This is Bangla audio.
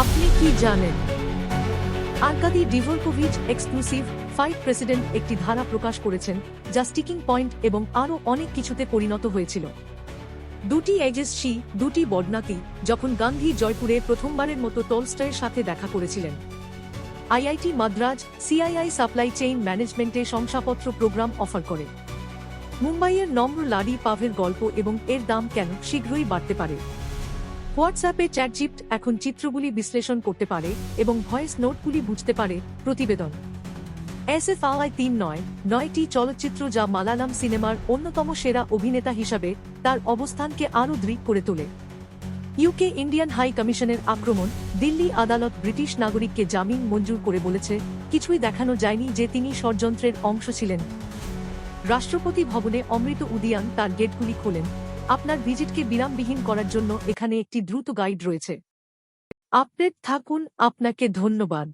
আপনি কি জানেন? Arkady Dvorkovich exclusive five president একটি ধারা প্রকাশ করেছেন, যা স্টিকিং পয়েন্ট এবং আরও অনেক কিছুতে পরিণত হয়েছিল। দুটি এজেস শি দুটি বডনাতি যখন গান্ধী জয়পুরে প্রথমবারের মতো টলস্টয়ের সাথে দেখা করেছিলেন। IIT Madras, CII supply chain ম্যানেজমেন্টে শংসাপত্র প্রোগ্রাম অফার করে। মুম্বাইয়ের নম্র লাডি পাভের গল্প এবং এর দাম কেন শীঘ্রই বাড়তে পারে? হোয়াটসঅ্যাপে চ্যাটজিপ্ট এখন চিত্রগুলি বিশ্লেষণ করতে পারে এবং ভয়েস নোটগুলি বুঝতে পারে প্রতিবেদন। এস এফ এসএফআই তিন নয়, নয়টি চলচ্চিত্র যা মালায়ালাম সিনেমার অন্যতম সেরা অভিনেতা হিসাবে তার অবস্থানকে আরও দৃঢ় করে তোলে। ইউকে ইন্ডিয়ান হাই কমিশনের আক্রমণ দিল্লি আদালত ব্রিটিশ নাগরিককে জামিন মঞ্জুর করে বলেছে, কিছুই দেখানো যায়নি যে তিনি ষড়যন্ত্রের অংশ ছিলেন। রাষ্ট্রপতি ভবনে অমৃত উদিয়ান তার গেটগুলি খোলেন। আপনার ভিজিটকে বিরামবিহীন করার জন্য এখানে একটি দ্রুত গাইড রয়েছে। আপডেট থাকুন আপনাকে ধন্যবাদ।